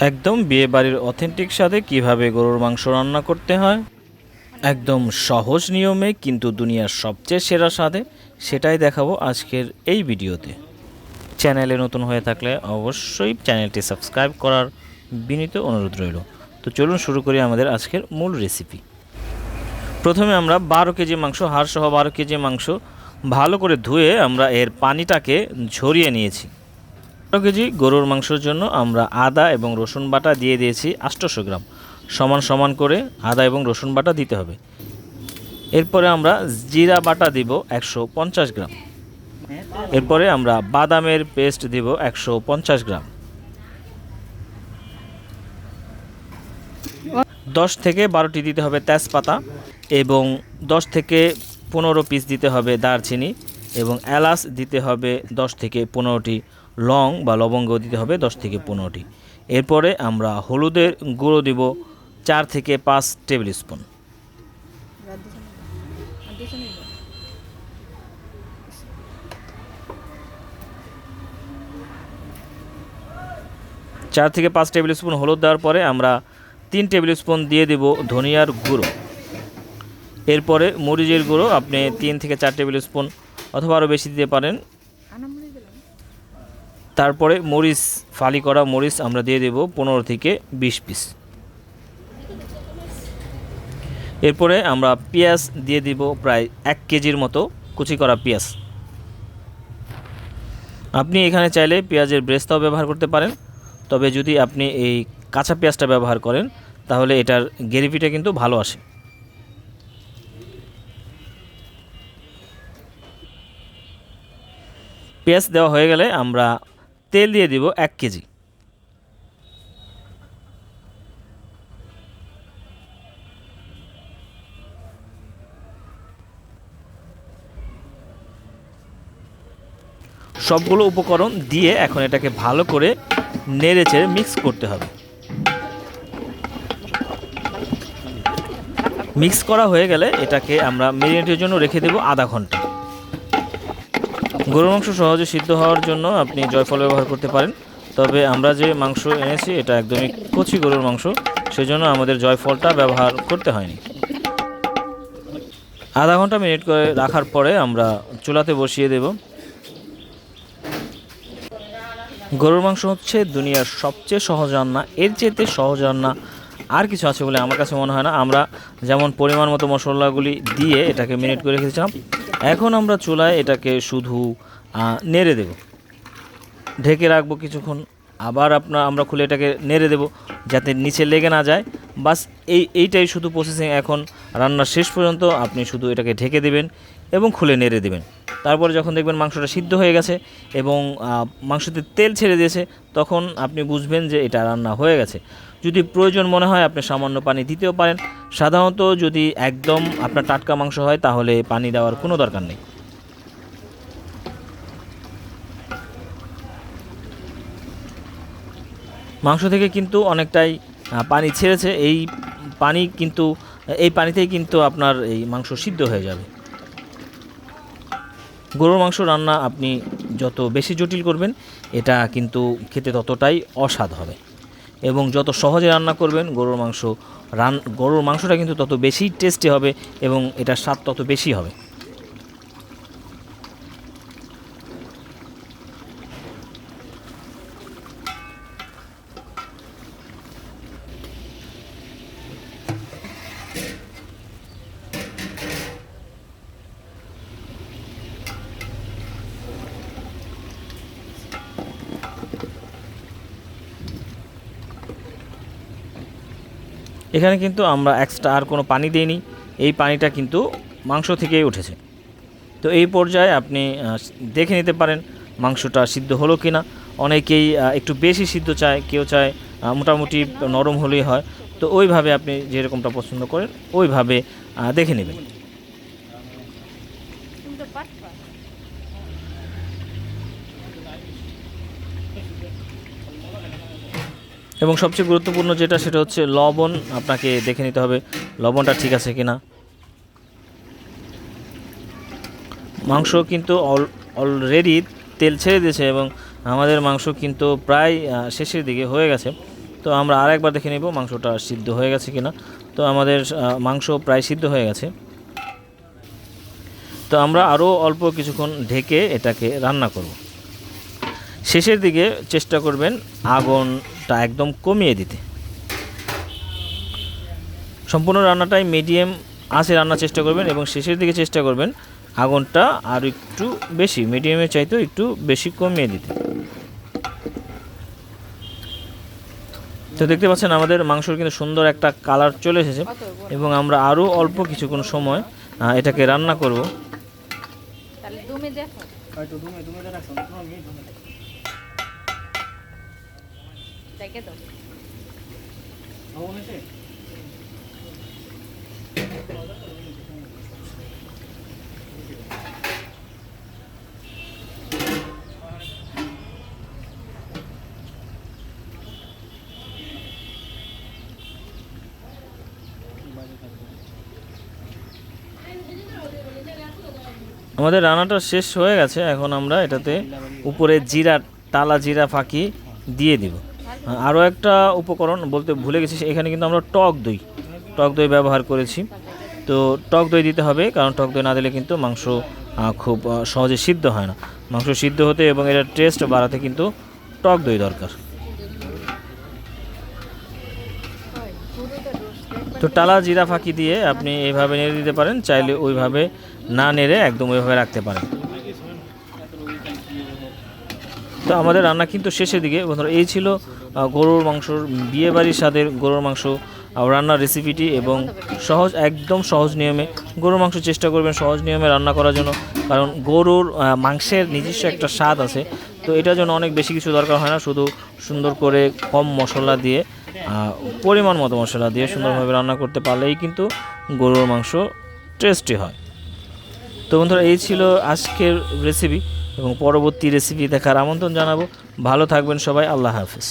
একদম বিয়ে বাড়ির অথেন্টিক স্বাদে কীভাবে গরুর মাংস রান্না করতে হয়? একদম সহজ নিয়মে কিন্তু দুনিয়ার সবচেয়ে সেরা স্বাদে সেটাই দেখাবো আজকের এই ভিডিওতে। চ্যানেলে নতুন হয়ে থাকলে অবশ্যই চ্যানেলটি সাবস্ক্রাইব করার বিনীত অনুরোধ রইল। তো চলুন শুরু করি আমাদের আজকের মূল রেসিপি। প্রথমে আমরা বারো কেজি মাংস হাড় সহ বারো কেজি মাংস ভালো করে ধুয়ে আমরা এর পানিটাকে ঝরিয়ে নিয়েছি। বারো কেজি গরুর মাংসের জন্য আমরা আদা এবং রসুন বাটা দিয়ে দিয়েছি আটশোশো গ্রাম। সমান সমান করে আদা এবং রসুন বাটা দিতে হবে। এরপরে আমরা জিরা বাটা দিব একশো পঞ্চাশ গ্রাম। এরপরে আমরা বাদামের পেস্ট দিব একশো পঞ্চাশ গ্রাম। দশ থেকে বারোটি দিতে হবে তেজপাতা এবং দশ থেকে পনেরো পিস দিতে হবে দারচিনি এবং এলাচ দিতে হবে দশ থেকে পনেরোটি লং বা লবঙ্গ দিতে হবে দশ থেকে পনেরোটি। এরপরে আমরা হলুদের গুঁড়ো দিব চার থেকে পাঁচ টেবিল স্পুন। চার থেকে পাঁচ টেবিল স্পুন হলুদ দেওয়ার পরে আমরা তিন টেবিল স্পুন দিয়ে দেব ধনিয়ার গুঁড়ো। এরপরে মরিচের গুঁড়ো আপনি তিন থেকে চার টেবিল স্পুন অথবা আরও বেশি দিতে পারেন। তারপরে মরিচ, ফালি করা মরিচ আমরা দিয়ে দেব পনেরো থেকে বিশ পিস এরপরে আমরা পেঁয়াজ দিয়ে দিব প্রায় এক কেজির মতো কুচি করা পেঁয়াজ। আপনি এখানে চাইলে পেঁয়াজের ব্রেস্তাও ব্যবহার করতে পারেন, তবে যদি আপনি এই কাঁচা পেঁয়াজটা ব্যবহার করেন, তাহলে এটার গ্রেভিটা কিন্তু ভালো আসে। পেঁয়াজ দেওয়া হয়ে গেলে আমরা তেল দিয়ে দিব এক কেজি। সবগুলো উপকরণ দিয়ে এখন এটাকে ভালো করে নেড়ে চেড়ে মিক্স করতে হবে। মিক্স করা হয়ে গেলে এটাকে আমরা মেরিনেটের জন্য রেখে দেব আধা ঘণ্টা। গরুর মাংস সহজে সিদ্ধ হওয়ার জন্য আপনি জয়ফল ব্যবহার করতে পারেন। তবে আমরা যে মাংস এনেছি, এটা একদমই কচি গরুর মাংস, সেজন্য আমাদের জয়ফলটা ব্যবহার করতে হয়নি। আধা ঘণ্টা মিনিট করে রাখার পরে আমরা চুলাতে বসিয়ে দেব। গরুর মাংস হচ্ছে দুনিয়ার সবচেয়ে সহজ রান্না, এর চেয়েতে সহজ রান্না আর কিছু আছে বলে আমার কাছে মনে হয় না। আমরা যেমন পরিমাণ মতো মশলাগুলি দিয়ে এটাকে মিনিট করে রেখেছিলাম এখন আমরা চুলায় এটাকে শুধু নেড়ে দেব। ঢেকে রাখব কিছুক্ষণ, আবার আপনার আমরা খুলে এটাকে নেড়ে দেব যাতে নিচে লেগে না যায়। বাস এই, এইটাই শুধু প্রসেসিং এখন। রান্নার শেষ পর্যন্ত আপনি শুধু এটাকে ঢেকে দেবেন এবং খুলে নেড়ে দেবেন। তারপরে যখন দেখবেন মাংসটা সিদ্ধ হয়ে গেছে এবং মাংসতে তেল ছেড়ে দিয়েছে, তখন আপনি বুঝবেন যে এটা রান্না হয়ে গেছে। যদি প্রয়োজন মনে হয় আপনি সামান্য পানি দিতেও পারেন। সাধারণত যদি একদম আপনার টাটকা মাংস হয়, তাহলে পানি দেওয়ার কোনো দরকার নেই। মাংস থেকে কিন্তু অনেকটাই পানি ছেড়েছে। এই পানি কিন্তু, এই পানিতেই কিন্তু আপনার এই মাংস সিদ্ধ হয়ে যাবে। গরুর মাংস রান্না আপনি যত বেশি জটিল করবেন, এটা কিন্তু খেতে ততটাই অস্বাদ হবে। এবং যত সহজে রান্না করবেন, গরুর মাংস রান গরুর মাংসটা কিন্তু তত বেশি টেস্টি হবে এবং এটার স্বাদ তত বেশি হবে। এখানে কিন্তু আমরা এক্সট্রা আর কোনো পানি দিইনি। এই পানিটা কিন্তু মাংস থেকেই উঠেছে। তো এই পর্যায়ে আপনি দেখে নিতে পারেন মাংসটা সিদ্ধ হলো কি না অনেকেই একটু বেশি সিদ্ধ চায়, কেউ চায় মোটামুটি নরম হলেই হয়। তো ওইভাবে আপনি যেরকমটা পছন্দ করেন, ওইভাবে দেখে নেবেন। এবং সবচেয়ে গুরুত্বপূর্ণ যেটা, সেটা হচ্ছে লবণ। আপনাকে দেখে নিতে হবে লবণটা ঠিক আছে কিনা। মাংস কিন্তু অলরেডি তেল ছেড়ে দিয়েছে এবং আমাদের মাংস কিন্তু প্রায় শেষের দিকে হয়ে গেছে। তো আমরা আরেকবার দেখে নেব মাংসটা সিদ্ধ হয়ে গেছে কিনা। তো আমাদের মাংস প্রায় সিদ্ধ হয়ে গেছে। তো আমরা আরও অল্প কিছুক্ষণ ঢেকে এটাকে রান্না করব। শেষের দিকে চেষ্টা করবেন আগুনটা একদম কমিয়ে দিতে। সম্পূর্ণ রান্নাটাই মিডিয়াম আঁচে রান্নার চেষ্টা করবেন এবং শেষের দিকে চেষ্টা করবেন আগুনটা আর একটু বেশি মিডিয়ামের চাইতেও একটু বেশি কমিয়ে দিতে। তো দেখতে পাচ্ছেন আমাদের মাংসর কিন্তু সুন্দর একটা কালার চলে এসেছে এবং আমরা আরও অল্প কিছুক্ষণ সময় এটাকে রান্না করব। দাও আমাদের রান্নাটা শেষ হয়ে গেছে, এখন আমরা এটাতে উপরে জিরা টালা জিরা ফাঁকি দিয়ে দিব। আরও একটা উপকরণ বলতে ভুলে গেছি এখানে কিন্তু আমরা টক দই টক দই ব্যবহার করেছি। তো টক দই দিতে হবে, কারণ টক দই না দিলে কিন্তু মাংস খুব সহজে সিদ্ধ হয় না। মাংস সিদ্ধ হতে এবং এটার টেস্ট বাড়াতে কিন্তু টক দই দরকার। তো টালা জিরা ফাঁকি দিয়ে আপনি এইভাবে নেড়ে দিতে পারেন, চাইলে ওইভাবে না নেড়ে একদম ওইভাবে রাখতে পারেন। তো আমাদের রান্না কিন্তু শেষের দিকে, বন্ধুরা, এই ছিল গরুর মাংসর বিয়ে বাড়ির স্বাদের গরুর মাংস রান্নার রেসিপিটি এবং সহজ, একদম সহজ নিয়মে গরুর মাংস চেষ্টা করবেন সহজ নিয়মে রান্না করার জন্য। কারণ গরুর মাংসের নিজস্ব একটা স্বাদ আছে, তো এটার জন্য অনেক বেশি কিছু দরকার হয় না। শুধু সুন্দর করে কম মশলা দিয়ে পরিমাণ মতো মশলা দিয়ে সুন্দরভাবে রান্না করতে পারলেই কিন্তু গরুর মাংস টেস্টি হয়। তো বন্ধুরা, এই ছিল আজকের রেসিপি এবং পরবর্তী রেসিপি দেখার আমন্ত্রণ জানাব। ভালো থাকবেন সবাই, আল্লাহ হাফিজ।